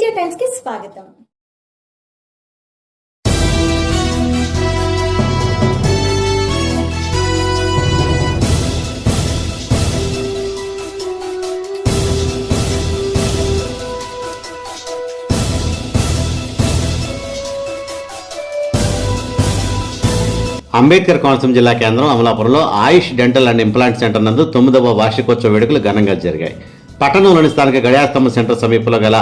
తేజ టైమ్స్కి స్వాగతం. అంబేద్కర్ కోనసీమ జిల్లా కేంద్రం అమలాపురంలో Ayush dental and implant centre నందు తొమ్మిదవ వార్షికోత్సవ వేడుకలు ఘనంగా జరిగాయి. పట్టణంలోని స్థానిక గడియాస్తంభ సెంటర్ సమీపంలో గల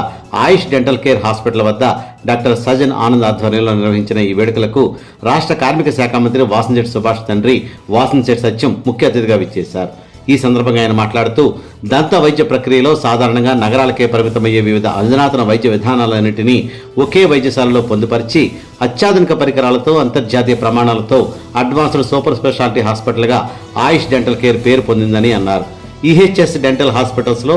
ఆయుష్ డెంటల్ కేర్ హాస్పిటల్ వద్ద డాక్టర్ సజన్ ఆనంద్ ఆధ్వర్యంలో నిర్వహించిన ఈ వేడుకలకు రాష్ట్ర కార్మిక శాఖ మంత్రి వాసంశెట్టి సుభాష్ తండ్రి వాసంశెట్టి సత్యం ముఖ్య అతిథిగా విచ్చేశారు. ఈ సందర్భంగా ఆయన మాట్లాడుతూ దంత వైద్య ప్రక్రియలో సాధారణంగా నగరాలకే పరిమితమయ్యే వివిధ అధునాతన వైద్య విధానాలన్నింటినీ ఒకే వైద్యశాలలో పొందుపరిచి అత్యాధునిక పరికరాలతో అంతర్జాతీయ ప్రమాణాలతో అడ్వాన్స్డ్ సూపర్ స్పెషాలిటీ హాస్పిటల్గా ఆయుష్ డెంటల్ కేర్ పేరు పొందిందని అన్నారు. ఈహెచ్ఎస్ డెంటల్ హాస్పిటల్స్లో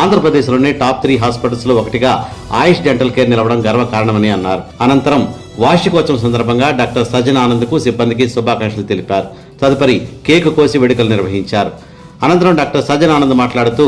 ఆంధ్రప్రదేశ్లోని టాప్ త్రీ హాస్పిటల్స్లో ఒకటిగా ఆయుష్ డెంటల్ కేర్ నిలవడం గర్వకారణమని అన్నారు. అనంతరం వార్షికోత్సవం సందర్భంగా డాక్టర్ సజ్జన ఆనంద్కు సిబ్బందికి శుభాకాంక్షలు తెలిపారు. తదుపరి కేకు కోసి వేడుకలు నిర్వహించారు. అనంతరం డాక్టర్ సజ్జన ఆనంద్ మాట్లాడుతూ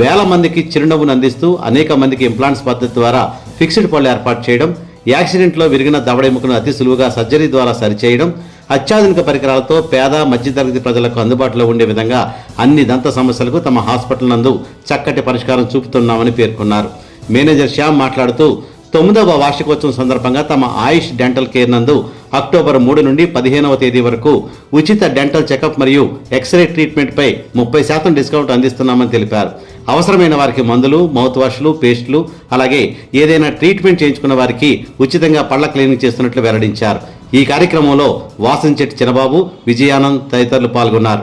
వేల మందికి చిరునవ్వును అందిస్తూ అనేక మందికి ఇంప్లాంట్స్ పద్ధతి ద్వారా ఫిక్స్డ్ పళ్ళు ఏర్పాటు చేయడం యాక్సిడెంట్లో విరిగిన దవడెముకను అతి సులువుగా సర్జరీ ద్వారా సరిచేయడం అత్యాధునిక పరికరాలతో పేద మధ్యతరగతి ప్రజలకు అందుబాటులో ఉండే విధంగా అన్ని దంత సమస్యలకు తమ హాస్పిటల్ నందు చక్కటి పరిష్కారం చూపుతున్నామని పేర్కొన్నారు. మేనేజర్ శ్యామ్ మాట్లాడుతూ తొమ్మిదవ వార్షికోత్సవం సందర్భంగా తమ ఆయుష్ డెంటల్ కేర్ నందు అక్టోబర్ మూడు నుండి పదిహేనవ తేదీ వరకు ఉచిత డెంటల్ చెకప్ మరియు ఎక్స్రే ట్రీట్మెంట్పై ముప్పై శాతం డిస్కౌంట్ అందిస్తున్నామని తెలిపారు. అవసరమైన వారికి మందులు మౌత్ వాష్లు పేస్టులు అలాగే ఏదైనా ట్రీట్మెంట్ చేయించుకున్న వారికి ఉచితంగా పళ్ళ క్లీనింగ్ చేస్తున్నట్లు వెల్లడించారు. ఈ కార్యక్రమంలో వాసంచెట్టి చిన్నబాబు విజయానంద్ తదితరులు పాల్గొన్నారు.